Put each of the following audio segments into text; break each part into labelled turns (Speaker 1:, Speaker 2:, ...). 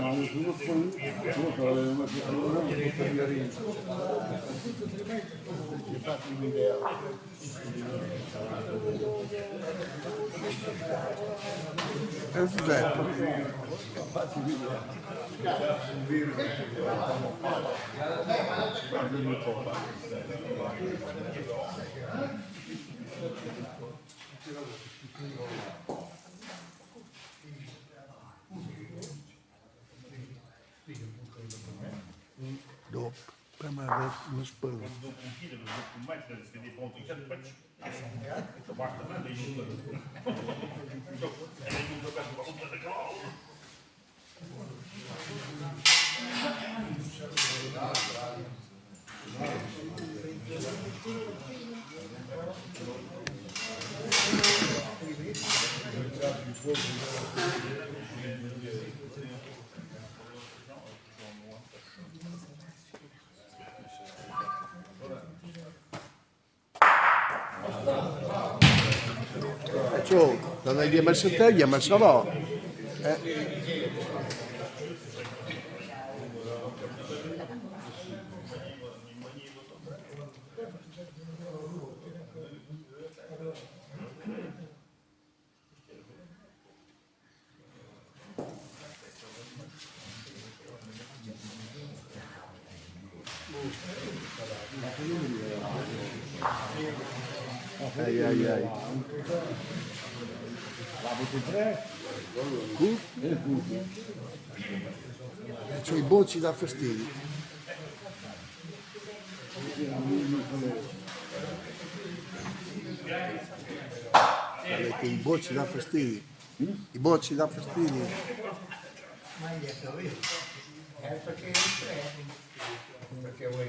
Speaker 1: Não, isso não foi. Não foi, mas eu não gostaria disso.
Speaker 2: Eu faço uma ideia. Eu fizer. Eu Thank you. dat moet spelen. Thank you. شو لأن هي مال ستاية مال شراء Thank you. Ai ai ai. La tutti tre? Cu? E cu. C'ho i bocci da festini. Avete i bocci da festini. I bocci da festini. Ma gli è
Speaker 3: perché perché vuoi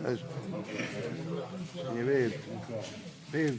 Speaker 2: Hadi. Babe. Babe.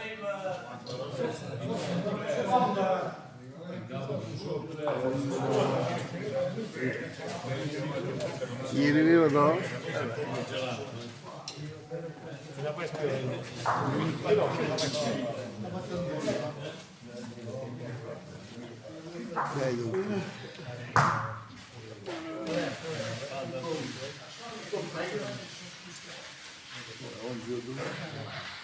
Speaker 2: Yirmi mi daha? Ben gördüm.